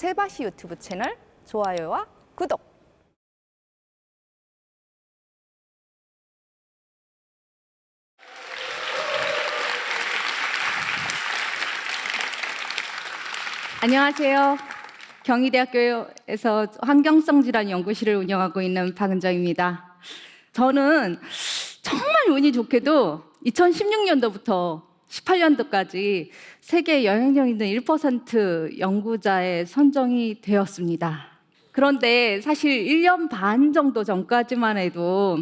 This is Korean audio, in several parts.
세바시 유튜브 채널 좋아요와 구독. 안녕하세요. 경희대학교에서 환경성 질환 연구실을 운영하고 있는 박은정입니다. 저는 정말 운이 좋게도 2016년도부터 18년도까지 세계 영향력 있는 1% 연구자에 선정이 되었습니다. 그런데 사실 1년 반 정도 전까지만 해도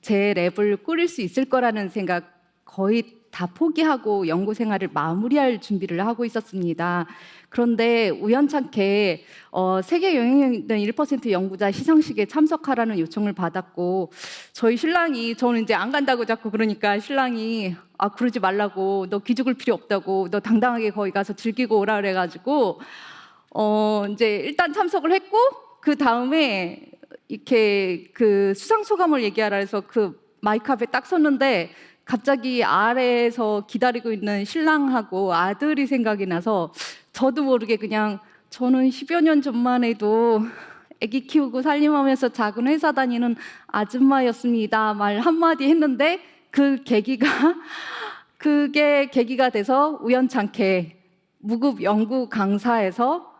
제 랩을 꾸릴 수 있을 거라는 생각 거의 다 포기하고 연구 생활을 마무리할 준비를 하고 있었습니다. 그런데 우연찮게 어, 세계 영향력 있는 1% 연구자 시상식에 참석하라는 요청을 받았고 저희 신랑이 저는 이제 안 간다고 자꾸 그러니까 신랑이 아 그러지 말라고 너 기죽을 필요 없다고 너 당당하게 거기 가서 즐기고 오라 그래가지고 어 이제 일단 참석을 했고 그 다음에 이렇게 그 수상 소감을 얘기하라 해서 그 마이크 앞에 딱 섰는데 갑자기 아래에서 기다리고 있는 신랑하고 아들이 생각이 나서 저도 모르게 그냥 저는 10여 년 전만 해도 아기 키우고 살림하면서 작은 회사 다니는 아줌마였습니다. 말 한마디 했는데 그 계기가 그게 계기가 돼서 우연찮게 무급 연구 강사에서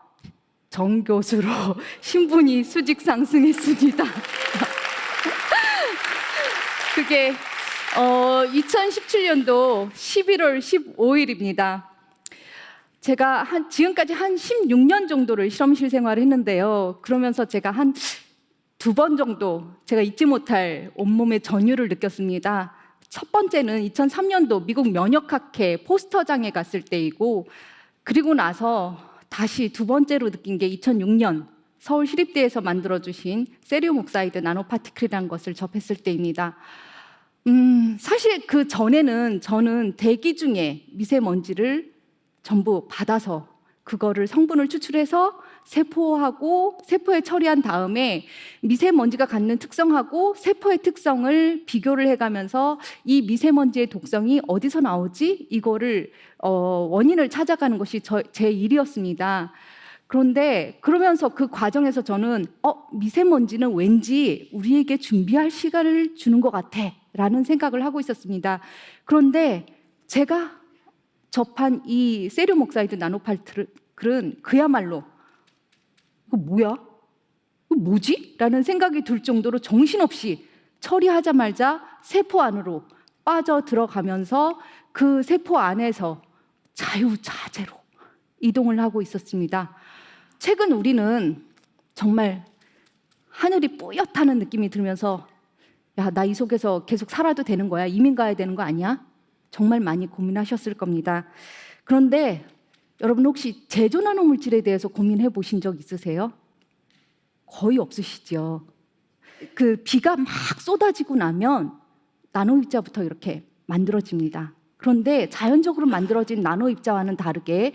정 교수로 신분이 수직 상승했습니다. 그게 어, 2017년도 11월 15일입니다. 제가 한 지금까지 한 16년 정도를 실험실 생활을 했는데요. 그러면서 제가 한 두 번 정도 제가 잊지 못할 온몸의 전율을 느꼈습니다. 첫 번째는 2003년도 미국 면역학회 포스터장에 갔을 때이고 그리고 나서 다시 두 번째로 느낀 게 2006년 서울 시립대에서 만들어주신 세리움 옥사이드 나노파티클이라는 것을 접했을 때입니다. 음, 사실 그 전에는 저는 대기 중에 미세먼지를 전부 받아서 그거를 성분을 추출해서 세포하고 세포에 처리한 다음에 미세먼지가 갖는 특성하고 세포의 특성을 비교를 해가면서 이 미세먼지의 독성이 어디서 나오지 이거를 어, 원인을 찾아가는 것이 저, 제 일이었습니다. 그런데 그러면서 그 과정에서 저는 어 미세먼지는 왠지 우리에게 준비할 시간을 주는 것 같아 라는 생각을 하고 있었습니다. 그런데 제가 접한 이 세륨 옥사이드 나노파트클은 그야말로 그 뭐야? 그 뭐지? 라는 생각이 들 정도로 정신없이 처리하자마자 세포 안으로 빠져 들어가면서 그 세포 안에서 자유자재로 이동을 하고 있었습니다. 최근 우리는 정말 하늘이 뿌옇다는 느낌이 들면서 야, 나 이 속에서 계속 살아도 되는 거야? 이민 가야 되는 거 아니야? 정말 많이 고민하셨을 겁니다. 그런데 여러분 혹시 제조 나노 물질에 대해서 고민해 보신 적 있으세요? 거의 없으시죠. 그 비가 막 쏟아지고 나면 나노 입자부터 이렇게 만들어집니다. 그런데 자연적으로 만들어진 나노 입자와는 다르게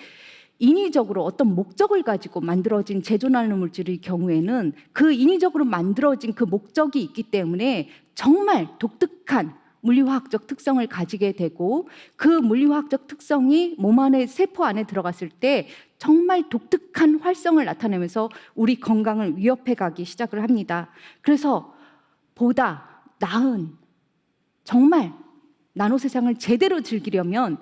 인위적으로 어떤 목적을 가지고 만들어진 제조 나노 물질의 경우에는 그 인위적으로 만들어진 그 목적이 있기 때문에 정말 독특한 물리화학적 특성을 가지게 되고 그 물리화학적 특성이 몸 안에 세포 안에 들어갔을 때 정말 독특한 활성을 나타내면서 우리 건강을 위협해 가기 시작을 합니다. 그래서 보다 나은 정말 나노 세상을 제대로 즐기려면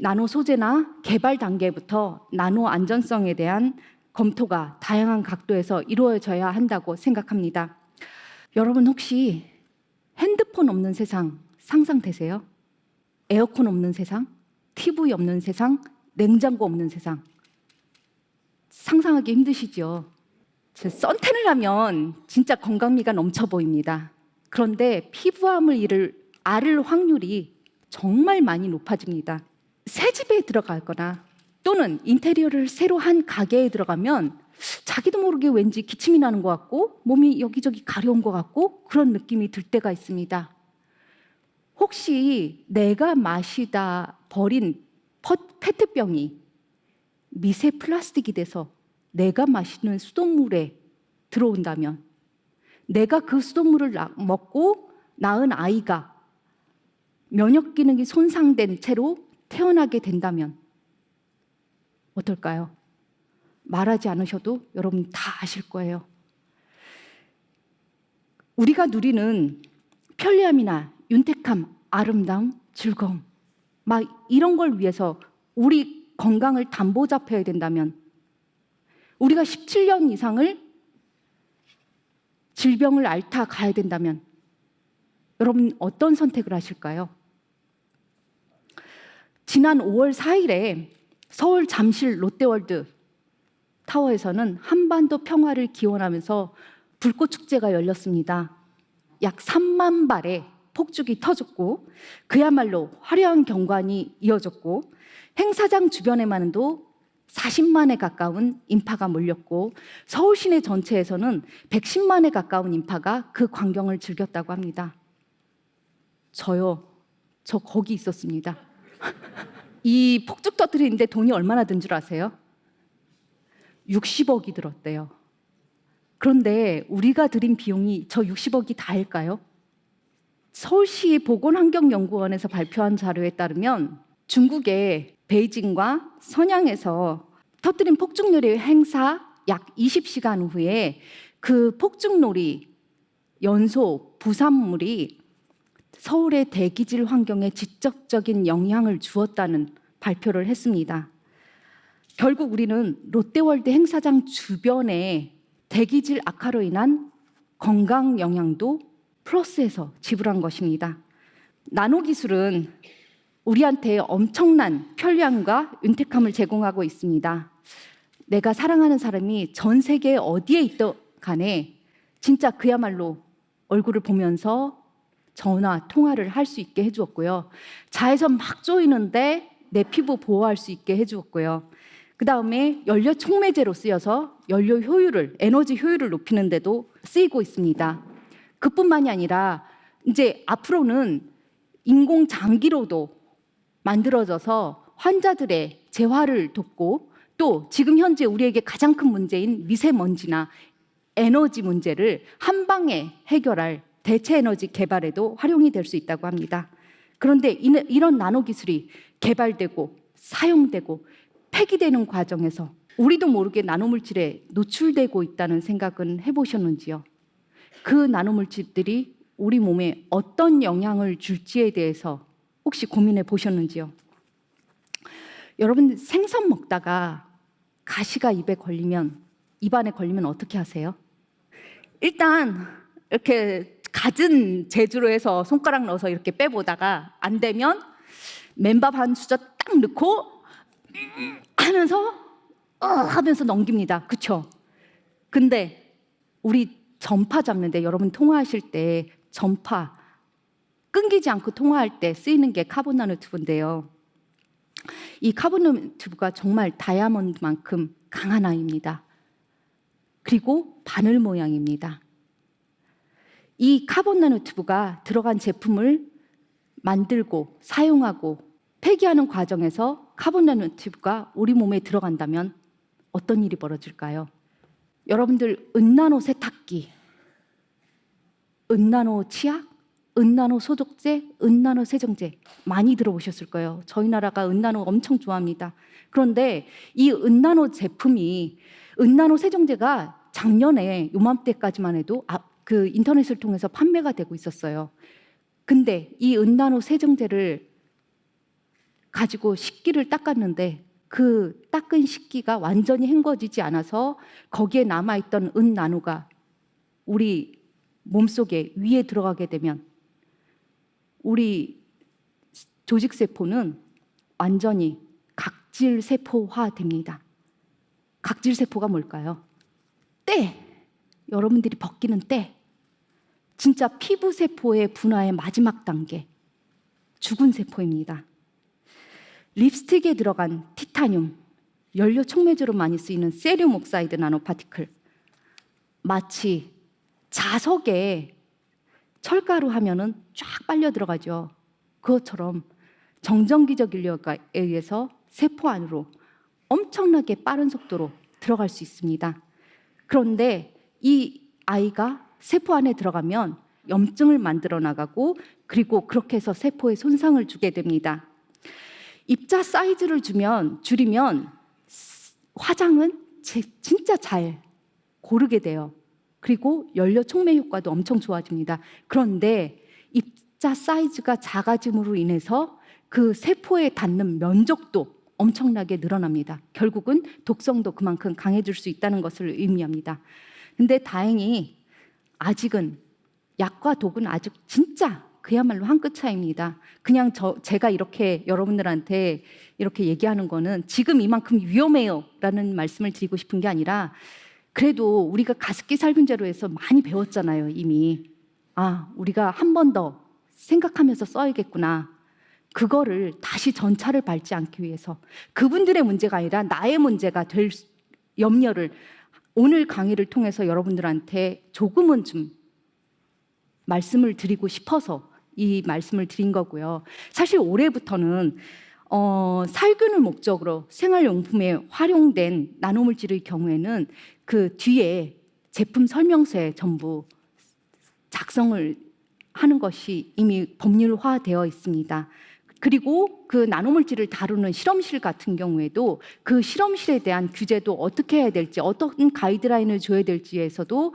나노 소재나 개발 단계부터 나노 안전성에 대한 검토가 다양한 각도에서 이루어져야 한다고 생각합니다. 여러분 혹시 핸드폰 없는 세상 상상되세요? 에어컨 없는 세상, TV 없는 세상, 냉장고 없는 세상. 상상하기 힘드시죠? 저 선탠을 하면 진짜 건강미가 넘쳐 보입니다. 그런데 피부암을 잃을 앓을 확률이 정말 많이 높아집니다. 새 집에 들어가거나 또는 인테리어를 새로 한 가게에 들어가면 자기도 모르게 왠지 기침이 나는 것 같고 몸이 여기저기 가려운 것 같고 그런 느낌이 들 때가 있습니다. 혹시 내가 마시다 버린 퍼- 페트병이 미세 플라스틱이 돼서 내가 마시는 수돗물에 들어온다면 내가 그 수돗물을 나- 먹고 낳은 아이가 면역 기능이 손상된 채로 태어나게 된다면 어떨까요? 말하지 않으셔도 여러분 다 아실 거예요. 우리가 누리는 편리함이나 윤택함, 아름다움, 즐거움, 막 이런 걸 위해서 우리 건강을 담보 잡혀야 된다면 우리가 17년 이상을 질병을 앓다 가야 된다면 여러분 어떤 선택을 하실까요? 지난 5월 4일에 서울 잠실 롯데월드 타워에서는 한반도 평화를 기원하면서 불꽃 축제가 열렸습니다. 약 3만 발의 폭죽이 터졌고 그야말로 화려한 경관이 이어졌고 행사장 주변에만도 40만에 가까운 인파가 몰렸고 서울 시내 전체에서는 110만에 가까운 인파가 그 광경을 즐겼다고 합니다. 저요. 저 거기 있었습니다. 이 폭죽 터뜨리는데 돈이 얼마나 든 줄 아세요? 60억이 들었대요. 그런데 우리가 들인 비용이 저 60억이 다일까요? 서울시 보건환경연구원에서 발표한 자료에 따르면 중국의 베이징과 선양에서 터뜨린 폭죽놀이 행사 약 20시간 후에 그 폭죽놀이 연소 부산물이 서울의 대기질 환경에 직접적인 영향을 주었다는 발표를 했습니다. 결국 우리는 롯데월드 행사장 주변에 대기질 악화로 인한 건강 영향도 플러스해서 지불한 것입니다. 나노 기술은 우리한테 엄청난 편리함과 윤택함을 제공하고 있습니다. 내가 사랑하는 사람이 전 세계 어디에 있든 간에 진짜 그야말로 얼굴을 보면서 전화, 통화를 할 수 있게 해주었고요. 자외선 막 쪼이는데 내 피부 보호할 수 있게 해주었고요. 그 다음에 연료 촉매제로 쓰여서 연료 효율을, 에너지 효율을 높이는 데도 쓰이고 있습니다. 그뿐만이 아니라 이제 앞으로는 인공 장기로도 만들어져서 환자들의 재활을 돕고 또 지금 현재 우리에게 가장 큰 문제인 미세먼지나 에너지 문제를 한 방에 해결할 대체 에너지 개발에도 활용이 될 수 있다고 합니다. 그런데 이- 이런 나노 기술이 개발되고 사용되고 폐기되는 과정에서 우리도 모르게 나노 물질에 노출되고 있다는 생각은 해보셨는지요? 그 나노 물질들이 우리 몸에 어떤 영향을 줄지에 대해서 혹시 고민해 보셨는지요? 여러분 생선 먹다가 가시가 입에 걸리면 입안에 걸리면 어떻게 하세요? 일단 이렇게 갖은 재주로 해서 손가락 넣어서 이렇게 빼보다가 안 되면 맨밥 한 수저 딱 넣고 하면서 어 하면서 넘깁니다. 그쵸? 근데 우리 전파 잡는데 여러분 통화하실 때 전파 끊기지 않고 통화할 때 쓰이는 게 카본 나노튜브인데요. 이 카본 나노튜브가 정말 다이아몬드만큼 강한 아이입니다. 그리고 바늘 모양입니다. 이 카본 나노튜브가 들어간 제품을 만들고 사용하고 폐기하는 과정에서 카본 나노튜브가 우리 몸에 들어간다면 어떤 일이 벌어질까요? 여러분들 은나노 세탁기, 은나노 치약, 은나노 소독제, 은나노 세정제 많이 들어보셨을 거예요. 저희 나라가 은나노 엄청 좋아합니다. 그런데 이 은나노 제품이 은나노 세정제가 작년에 요맘때까지만 해도 아, 그 인터넷을 통해서 판매가 되고 있었어요. 근데 이 은나노 세정제를 가지고 식기를 닦았는데 그 닦은 식기가 완전히 헹궈지지 않아서 거기에 남아있던 은나노가 우리 몸속에 위에 들어가게 되면 우리 조직 세포는 완전히 각질 세포화 됩니다. 각질 세포가 뭘까요? 때. 여러분들이 벗기는 때. 진짜 피부 세포의 분화의 마지막 단계. 죽은 세포입니다. 립스틱에 들어간 티타늄, 연료 촉매제로 많이 쓰이는 세륨 옥사이드 나노 파티클. 마치 자석에 철가루 하면은 쫙 빨려 들어가죠. 그것처럼 정전기적 인력에 의해서 세포 안으로 엄청나게 빠른 속도로 들어갈 수 있습니다. 그런데 이 아이가 세포 안에 들어가면 염증을 만들어 나가고 그리고 그렇게 해서 세포에 손상을 주게 됩니다. 입자 사이즈를 주면 줄이면 화장은 제- 진짜 잘 고르게 돼요. 그리고 연료 촉매 효과도 엄청 좋아집니다. 그런데 입자 사이즈가 작아짐으로 인해서 그 세포에 닿는 면적도 엄청나게 늘어납니다. 결국은 독성도 그만큼 강해질 수 있다는 것을 의미합니다. 근데 다행히 아직은 약과 독은 아직 진짜 그야말로 한 끗 차이입니다. 그냥 저 제가 이렇게 여러분들한테 이렇게 얘기하는 거는 지금 이만큼 위험해요라는 말씀을 드리고 싶은 게 아니라 그래도 우리가 가습기 살균제로 해서 많이 배웠잖아요, 이미. 아, 우리가 한 번 더 생각하면서 써야겠구나. 그거를 다시 전차를 밟지 않기 위해서 그분들의 문제가 아니라 나의 문제가 될 수- 염려를 오늘 강의를 통해서 여러분들한테 조금은 좀 말씀을 드리고 싶어서 이 말씀을 드린 거고요. 사실 올해부터는 어, 살균을 목적으로 생활용품에 활용된 나노물질의 경우에는 그 뒤에 제품 설명서에 전부 작성을 하는 것이 이미 법률화되어 있습니다. 그리고 그 나노물질을 다루는 실험실 같은 경우에도 그 실험실에 대한 규제도 어떻게 해야 될지 어떤 가이드라인을 줘야 될지에서도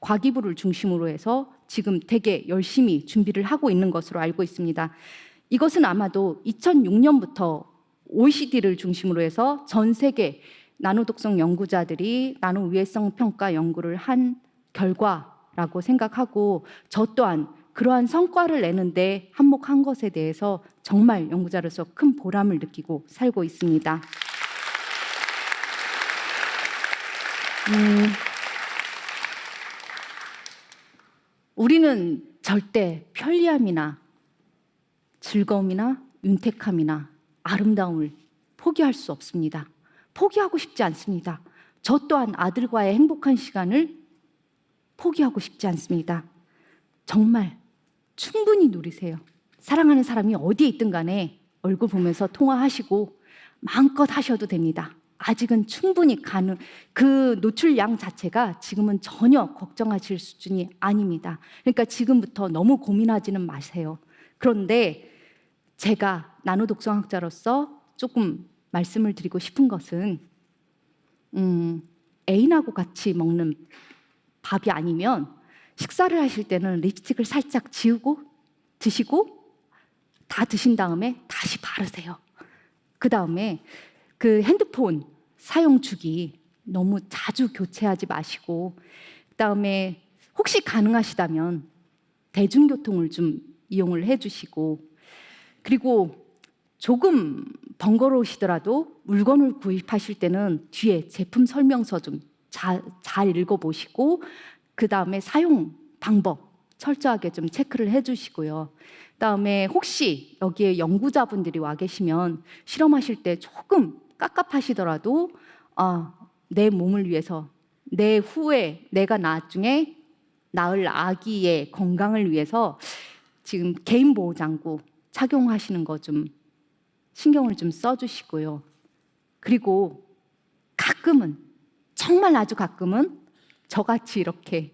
과기부를 중심으로 해서 지금 되게 열심히 준비를 하고 있는 것으로 알고 있습니다. 이것은 아마도 2006년부터 OECD를 중심으로 해서 전 세계 나노 독성 연구자들이 나노 위해성 평가 연구를 한 결과라고 생각하고 저 또한 그러한 성과를 내는데 한몫한 것에 대해서 정말 연구자로서 큰 보람을 느끼고 살고 있습니다. 음, 우리는 절대 편리함이나 즐거움이나 윤택함이나 아름다움을 포기할 수 없습니다. 포기하고 싶지 않습니다. 저 또한 아들과의 행복한 시간을 포기하고 싶지 않습니다. 정말 충분히 누리세요. 사랑하는 사람이 어디에 있든 간에 얼굴 보면서 통화하시고 마음껏 하셔도 됩니다. 아직은 충분히 가능, 그 노출량 자체가 지금은 전혀 걱정하실 수준이 아닙니다. 그러니까 지금부터 너무 고민하지는 마세요. 그런데 제가 나노독성학자로서 조금 말씀을 드리고 싶은 것은, 음, 애인하고 같이 먹는 밥이 아니면 식사를 하실 때는 립스틱을 살짝 지우고 드시고 다 드신 다음에 다시 바르세요. 그 다음에 그 핸드폰 사용 주기 너무 자주 교체하지 마시고 그 다음에 혹시 가능하시다면 대중교통을 좀 이용을 해주시고 그리고 조금 번거로우시더라도 물건을 구입하실 때는 뒤에 제품 설명서 좀 잘 읽어보시고 그 다음에 사용 방법 철저하게 좀 체크를 해주시고요. 그다음에 혹시 여기에 연구자분들이 와 계시면 실험하실 때 조금 깝깝하시더라도 아, 내 몸을 위해서 내 후에 내가 나중에 낳을 아기의 건강을 위해서 지금 개인 보호 장구 착용하시는 거 좀 신경을 좀 써주시고요. 그리고 가끔은 정말 아주 가끔은 저같이 이렇게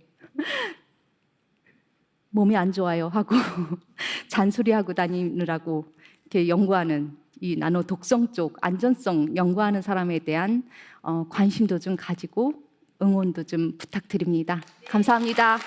몸이 안 좋아요 하고 잔소리하고 다니느라고 이렇게 연구하는 이 나노 독성 쪽 안전성 연구하는 사람에 대한 어, 관심도 좀 가지고 응원도 좀 부탁드립니다. 감사합니다.